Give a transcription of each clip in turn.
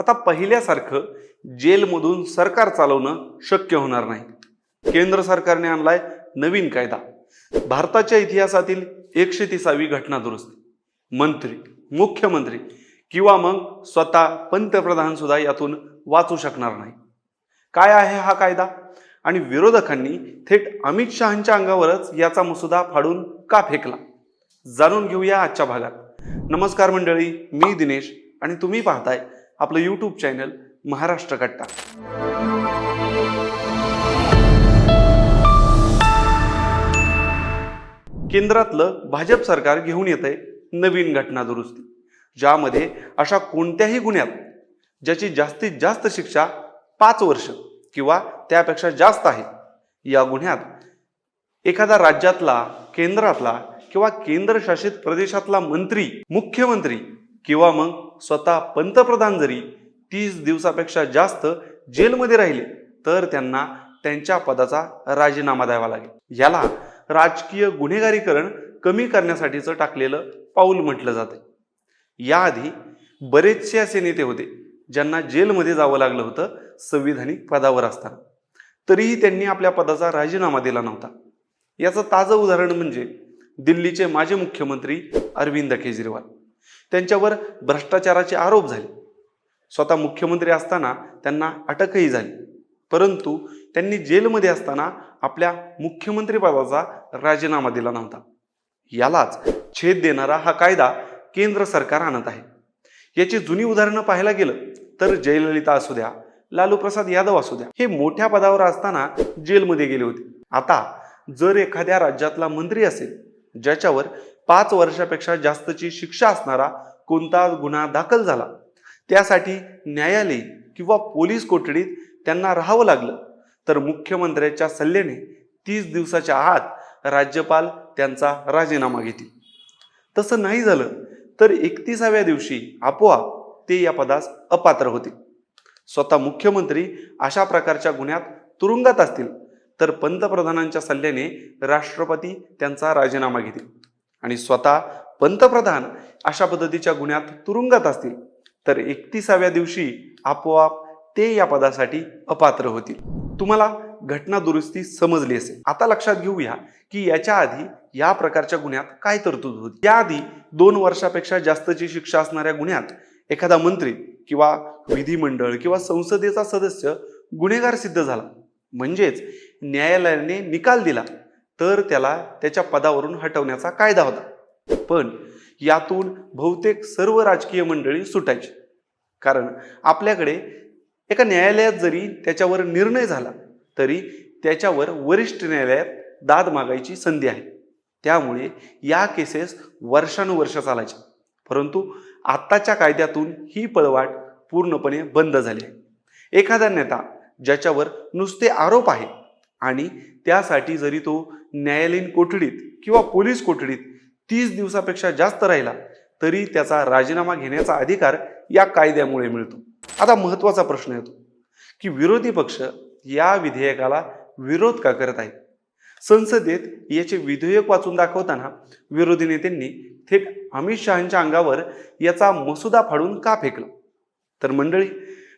आता पहिल्यासारखं जेलमधून सरकार चालवणं शक्य होणार नाही. केंद्र सरकारने आणलाय नवीन कायदा. भारताच्या इतिहासातील एकशे तिसावी घटना दुरुस्ती. मंत्री मुख्यमंत्री किंवा मग स्वतः पंतप्रधान सुद्धा यातून वाचू शकणार नाही. काय आहे हा कायदा? आणि विरोधकांनी थेट अमित शहांच्या अंगावरच याचा मसुदा फाडून का फेकला? जाणून घेऊया आजच्या भागात. नमस्कार मंडळी मी दिनेश आणि तुम्ही पाहताय आपलं यूट्यूब चॅनल महाराष्ट्र कट्टा केंद्रातलं भाजप सरकार घेऊन येत आहे नवीन घटना दुरुस्ती. ज्यामध्ये अशा कोणत्याही गुन्ह्यात ज्याची जास्तीत जास्त शिक्षा पाच वर्ष किंवा त्यापेक्षा जास्त आहे या गुन्ह्यात एखादा राज्यातला केंद्रातला किंवा केंद्रशासित प्रदेशातला मंत्री मुख्यमंत्री किंवा मग स्वतः पंतप्रधान जरी तीस दिवसापेक्षा जास्त जेलमध्ये राहिले तर त्यांना त्यांच्या पदाचा राजीनामा द्यावा लागेल. याला राजकीय गुन्हेगारीकरण कमी करण्यासाठीचं टाकलेलं पाऊल म्हटलं जातं याआधी बरेचसे असे नेते होते ज्यांना जेलमध्ये जावं लागलं होतं संविधानिक पदावर असताना. तरीही त्यांनी आपल्या पदाचा राजीनामा दिला नव्हता. याचं ताजं उदाहरण म्हणजे दिल्लीचे माजी मुख्यमंत्री अरविंद केजरीवाल. त्यांच्यावर भ्रष्टाचाराचे आरोप झाले. स्वतः मुख्यमंत्री असताना त्यांना अटकही झाली. परंतु त्यांनी जेलमध्ये असताना आपल्या मुख्यमंत्रीपदाचा राजीनामा दिला नव्हता. यालाच छेद देणारा हा कायदा केंद्र सरकार आणत आहे. याची जुनी उदाहरणं पाहायला गेलं तर जयललिता असू द्या लालू प्रसाद यादव असू द्या हे मोठ्या पदावर असताना जेलमध्ये गेले होते. आता जर एखाद्या राज्यातला मंत्री असेल ज्याच्यावर पाच वर्षापेक्षा जास्तची शिक्षा असणारा कोणता गुन्हा दाखल झाला? त्यासाठी न्यायालय किंवा पोलीस कोठडीत त्यांना राहावं लागलं. तर मुख्यमंत्र्याच्या सल्ल्याने तीस दिवसाच्या आत राज्यपाल त्यांचा राजीनामा घेतील. तसं नाही झालं तर एकतीसाव्या दिवशी आपोआप ते या पदास अपात्र होतील. स्वतः मुख्यमंत्री अशा प्रकारच्या गुन्ह्यात तुरुंगात असतील तर पंतप्रधानांच्या सल्ल्याने राष्ट्रपती त्यांचा राजीनामा घेतील. आणि स्वतः पंतप्रधान अशा पद्धतीच्या गुन्ह्यात तुरुंगात असतील तर एकतीसाव्या दिवशी आपोआप ते या पदासाठी अपात्र होतील. तुम्हाला घटना दुरुस्ती समजली असेल. आता लक्षात घेऊया की याच्या आधी या प्रकारच्या गुन्ह्यात काय तरतूद होती. याआधी दोन वर्षापेक्षा जास्तची शिक्षा असणाऱ्या गुन्ह्यात एखादा मंत्री किंवा विधिमंडळ किंवा संसदेचा सदस्य गुन्हेगार सिद्ध झाला. म्हणजेच न्यायालयाने निकाल दिला. तर त्याला त्याच्या पदावरून हटवण्याचा कायदा होता. पण यातून बहुतेक सर्व राजकीय मंडळी सुटायची. कारण आपल्याकडे एका न्यायालयात जरी त्याच्यावर निर्णय झाला तरी त्याच्यावर वरिष्ठ न्यायालयात दाद मागायची संधी आहे. त्यामुळे या केसेस वर्षानुवर्ष चालायच्या. परंतु आत्ताच्या कायद्यातून ही पळवाट पूर्णपणे बंद झाली आहे. एखादा नेता ज्याच्यावर नुसते आरोप आहे आणि त्यासाठी जरी तो न्यायालयीन कोठडीत किंवा पोलीस कोठडीत तीस दिवसापेक्षा जास्त राहिला तरी त्याचा राजीनामा घेण्याचा अधिकार या कायद्यामुळे मिळतो. आता महत्त्वाचा प्रश्न येतो की विरोधी पक्ष या विधेयकाला विरोध का करत आहेत? संसदेत याचे विधेयक वाचून दाखवताना विरोधी नेत्यांनी थेट अमित शहांच्या अंगावर याचा मसुदा फाडून का फेकला? तर मंडळी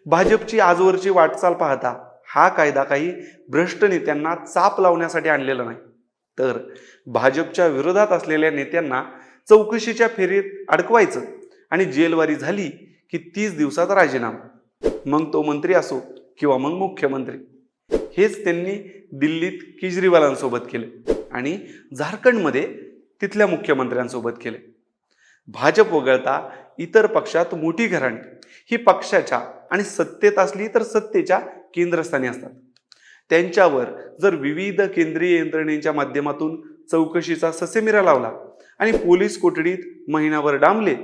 भाजपची आजवरची वाटचाल पाहता हा कायदा काही भ्रष्ट नेत्यांना चाप लावण्यासाठी आणलेला नाही. तर भाजपच्या विरोधात असलेल्या नेत्यांना चौकशीच्या फेरीत अडकवायचं आणि जेलवारी झाली की तीस दिवसात राजीनामा. मग तो मंत्री असो किंवा मग मुख्यमंत्री. हेच त्यांनी दिल्लीत केजरीवालांसोबत केले आणि झारखंडमध्ये तिथल्या मुख्यमंत्र्यांसोबत केले. भाजप वगळता इतर पक्षात मोठी घराणी. ही पक्षाच्या आणि सत्तेत असली तर सत्तेच्या केंद्रस्थानी असतात. त्यांच्यावर जर विविध केंद्रीय यंत्रणेच्या माध्यमातून चौकशीचा ससेमिरा लावला आणि पोलीस कोठडीत महिनाभर डांबले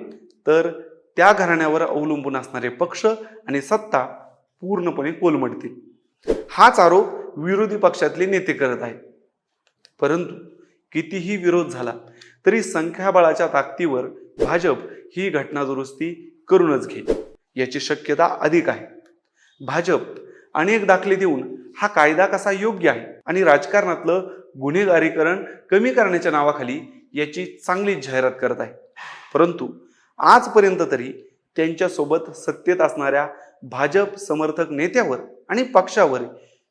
तर त्या घराण्यावर अवलंबून असणारे पक्ष आणि सत्ता पूर्णपणे कोलमडतील. हाच आरोप विरोधी पक्षातले नेते करत आहेत. परंतु कितीही विरोध झाला तरी संख्याबळाच्या ताकदीवर भाजप ही घटना दुरुस्ती करूनच घेईल याची शक्यता अधिक आहे. भाजप अनेक दाखले देऊन हा कायदा कसा योग्य आहे आणि राजकारणातलं गुन्हेगारीकरण कमी करण्याच्या नावाखाली याची चांगली जाहिरात करत आहे. परंतु आजपर्यंत तरी त्यांच्यासोबत सत्तेत असणाऱ्या भाजप समर्थक नेत्यावर आणि पक्षावर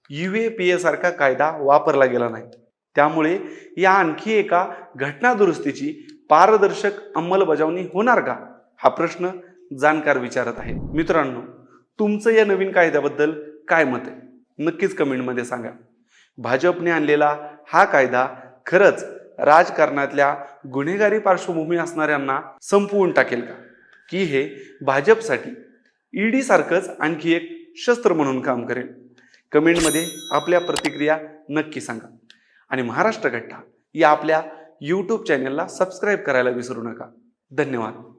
यू ए पी ए सारखा कायदा वापरला गेला नाही. त्यामुळे या आणखी एका घटनादुरुस्तीची पारदर्शक अंमलबजावणी होणार का? हा प्रश्न जाणकार विचारत आहे मित्रांनो तुमचं या नवीन कायद्याबद्दल काय मत आहे? नक्कीच कमेंटमध्ये सांगा. भाजपने आणलेला हा कायदा खरंच राजकारणातल्या गुन्हेगारी पार्श्वभूमी असणाऱ्यांना संपवून टाकेल का? की हे भाजपसाठी ईडी सारखंच आणखी एक शस्त्र म्हणून काम करेल? कमेंटमध्ये आपल्या प्रतिक्रिया नक्की सांगा. आणि महाराष्ट्र घट्टा या आपल्या यूट्यूब चॅनलला सबस्क्राईब करायला विसरू नका. धन्यवाद.